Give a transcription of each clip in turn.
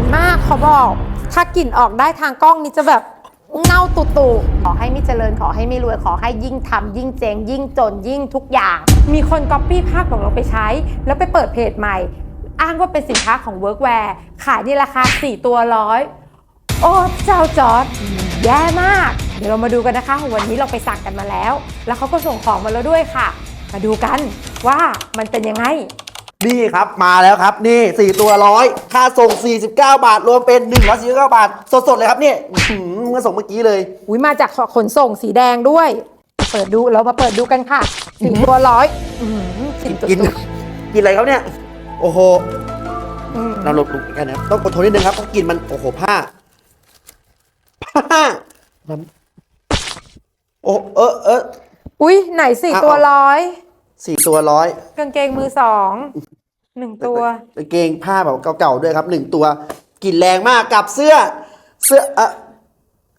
นมากเขาบอก ถ้ากลิ่นออกได้ทางกล้องนี้จะแบบเน่าตุตุขอให้ไม่เจริญขอให้ไม่รวยขอให้ยิ่งทำยิ่งเจงยิ่งจนยิ่งทุกอย่าง มีคนก๊อปปี้ภาพของเราไปใช้ แล้วไปเปิดเพจใหม่ อ้างว่าเป็นสินค้าของ Workwear ขายในราคา 4 ตัวร้อยโอ้เจ้าจอร์ดแย่มาก เดี๋ยวเรามาดูกันนะคะ วันนี้เราไปสั่งกันมาแล้ว แล้วเขาก็ส่งของมาแล้วด้วยค่ะ มาดูกันว่ามันเป็นยังไง นี่ครับมาแล้วครับนี่ 4 ตัวร้อยค่าส่ง 49 บาท รวมเป็น 149 บาท สดๆ เลยครับเนี่ยอื้อหือเมื่อส่งเมื่อกี้เลย อุ้ยมาจากขนส่งสีแดงด้วย เปิดดูเรามาเปิดดูกันค่ะสี่ตัวร้อยอืมสิบกิน กินอะไรครับเนี่ย โอ้โหอืมเราหลบหลบกันนะต้องอดทนนิดนึงครับเพราะกลินมันโอ้โหผ้าผ้ามันโอ้เออเออ อุ้ยไหนสี่อะตัวร้อย สี่ตัวร้อยกางเกงมือสอง หนึ่งตัว กางเกงผ้าแบบเก่าๆด้วยครับหนึ่งตัวกลิ่นแรงมากกับเสื้อเสื้อเอะ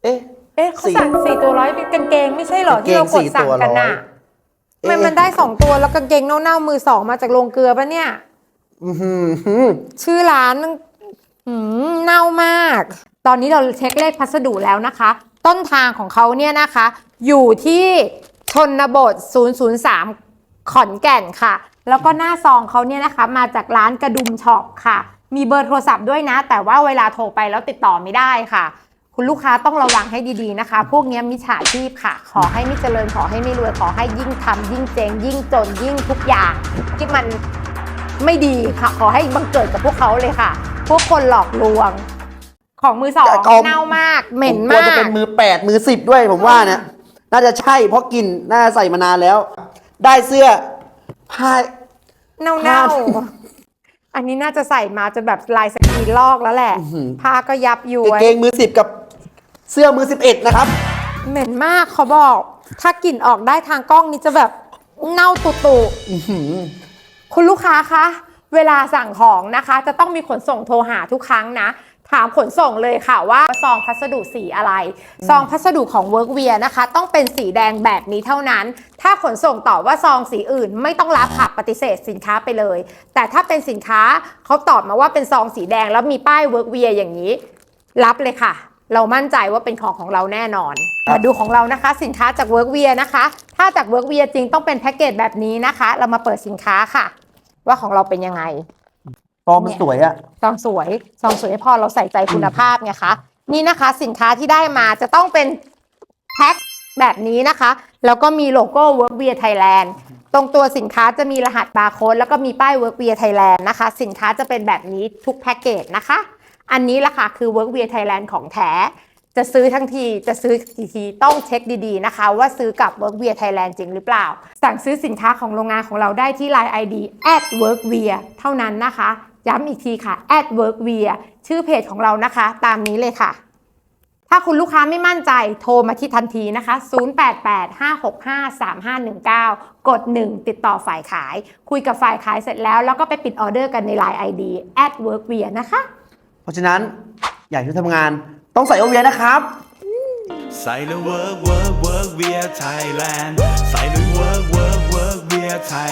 เอ๊ะ เอ๊ะเขาสี่สั่งสี่ตัวร้อยเป็นกางเกงไม่ใช่เหรอกางเกงที่เรากดสี่สั่งตัวกันน่ะร้อยทำไมมันได้สองตัวแล้วกางเกงเน่าๆมือสองมาจากโรงเกลือปะเนี่ยอื้อหือชื่อร้านมันหืมเน่ามาก ตอนนี้เราเช็คเลขพัสดุแล้วนะคะ ต้นทางของเขาเนี่ยนะคะ อยู่ที่ชนบท 003 ขอนแก่นค่ะ แล้วก็หน้าซองเขาเนี่ยนะคะมาจากร้านกระดุมช็อปค่ะ มีเบอร์โทรศัพท์ด้วยนะ แต่ว่าเวลาโทรไปแล้วติดต่อไม่ได้ค่ะ คุณลูกค้าต้องระวังให้ดีๆนะคะ พวกเนี้ยมิจฉาชีพค่ะ ขอให้ไม่เจริญขอให้ไม่รวยขอให้ยิ่งทำยิ่งเจงยิ่งจนยิ่งทุกอย่าง ที่มันไม่ดีค่ะ ขอให้บังเกิดกับพวกเขาเลยค่ะ พวกคนหลอกลวง ของมือสองแต่ของเน่ามาก เหม็นผกลัวมาจะกเป็นมือแปดมือสิบด้วยผมว่าเนี่ยน่าจะใช่เพราะกลินน่าจะใส่มานานแล้ว ได้เสื้อ ผ้า เน่าผ้าๆอันนี้น่าจะใส่มาจะแบบลายสกรีนลอกแล้วแหละ อื้อหือ ผ้าก็ยับอยู่กางเกงมือสิบกับเสื้อมือสิบเอ็ดนะครับ เหม็นมากเขาบอก ถ้ากลิ่นออกได้ทางกล้องนี้จะแบบเน่าตุตุอื้อหือ คุณลูกค้าคะ เวลาสั่งของนะคะ จะต้องมีขนส่งโทรหาทุกครั้งนะ ถามขนส่งเลยค่ะว่าซองพัสดุสีอะไรซองพัสดุของ Workwear นะคะ ต้องเป็นสีแดงแบบนี้เท่านั้น ถ้าขนส่งตอบว่าซองสีอื่น ไม่ต้องรับค่ะปฏิเสธสินค้าไปเลย แต่ถ้าเป็นสินค้าเขาตอบมาว่าเป็นซองสีแดงแล้วมีป้าย Workwear อย่างนี้ รับเลยค่ะ เรามั่นใจว่าเป็นของของเราแน่นอนมาดูของเรานะคะ สินค้าจาก Workwear นะคะ ถ้าจาก Workwear จริงต้องเป็นแพ็กเกจแบบนี้นะคะ เรามาเปิดสินค้าค่ะ ว่าของเราเป็นยังไง ฟอร์มมันสวยอะซองสวยซองสวยให้พอเราใส่ใจคุณภาพไงคะนี่นะคะ สินค้าที่ได้มาจะต้องเป็นแพ็คแบบนี้นะคะ แล้วก็มีโลโก้ Workwear Thailand ตรงตัวสินค้าจะมีรหัสบาร์โค้ดแล้วก็มีป้าย Workwear Thailand นะคะ สินค้าจะเป็นแบบนี้ทุกแพ็กเกจนะคะ อันนี้ละค่ะคือ Workwear Thailand ของแท้จะซื้อทั้งทีจะซื้อกี่ทีต้องเช็คดีๆนะคะ ว่าซื้อกับ Workwear Thailand จริงหรือเปล่า สั่งซื้อสินค้าของโรงงานของเราได้ที่ Line ID @workwear เท่านั้นนะคะ ย้ำอีกทีค่ะ @workwear ชื่อเพจของเรานะคะ ตามนี้เลยค่ะ ถ้าคุณลูกค้าไม่มั่นใจโทรมาที่ทันทีนะคะ 0885653519 กด 1 ติดต่อฝ่ายขาย คุยกับฝ่ายขายเสร็จแล้ว แล้วก็ไปปิดออเดอร์กันใน Line ID @workwear นะคะ เพราะฉะนั้นอยากจะทำงานต้องใส่โอเวียนะครับ ใส่แล้ว work work work เวียไทยแลนด์ใส่แล้ว work work work เวียไทย